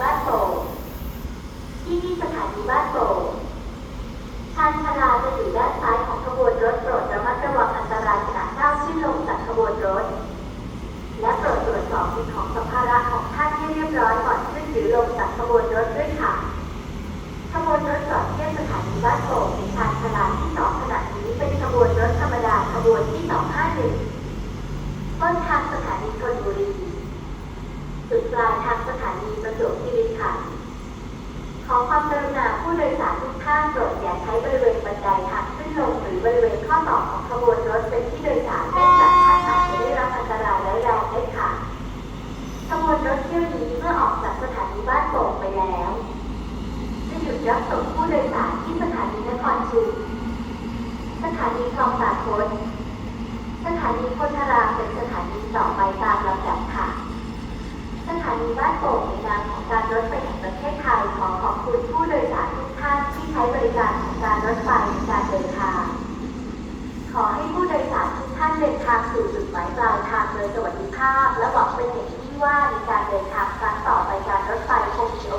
บ้านโป่งที่ที่สถานีบ้านโป่งชานชาลาจะอยู่ด้านซ้ายของขบวนรถโปรดระมัดระวังอันตรายขณะก้าวขึ้นลงจากขบวนรถ และโปรดตรวจสอบสิ่งของสัมภาระของท่านให้เรียบร้อยก่อนขึ้นหรือลงจากขบวนรถด้วยค่ะขบวนรถจอดเทียบสถานีบ้านโป่งในชานชาลาที่สองขณะนี้เป็นขบวนรถธรรมดาขบวนที่251ต้นทางสถานีธนบุรี จุดปลายทางสถานีประจวบคีรีขันธ์ขอความกรุณาผู้โดยสารทุกท่านโปรดอย่าใช้บริเวณบันไดทางขึ้นลงหรือบริเวณข้อต่อของขบวนรถเป็นที่โดยสารเนื่องจากท่านอาจจะได้รับอันตรายร้ายแรงได้ค่ะขบวนรถเที่ยวนี้เมื่อออกจากสถานีบ้านโป่งไปแล้วจะหยุดรับส่งผู้โดยสารที่สถานีนครชุมสถานีคลองตาดพ้นสถานีพธารามเป็นสถานีต่อไปตามลำดับ นีบ้านโป่งในนามของการรถไฟแห่งประเทศไทยขอขอบคุณผู้โดยสารทุกท่านที่ใช้บริการของการรถไฟในการเดินทาง ขอให้ผู้โดยสารทุกท่านเดินทางสู่จุดหมายปลายทางโดยสวัสดิภาพ และหวังเป็นอย่างยิ่งว่าในการเดินทางครั้งต่อไปการรถไฟคงมีโอ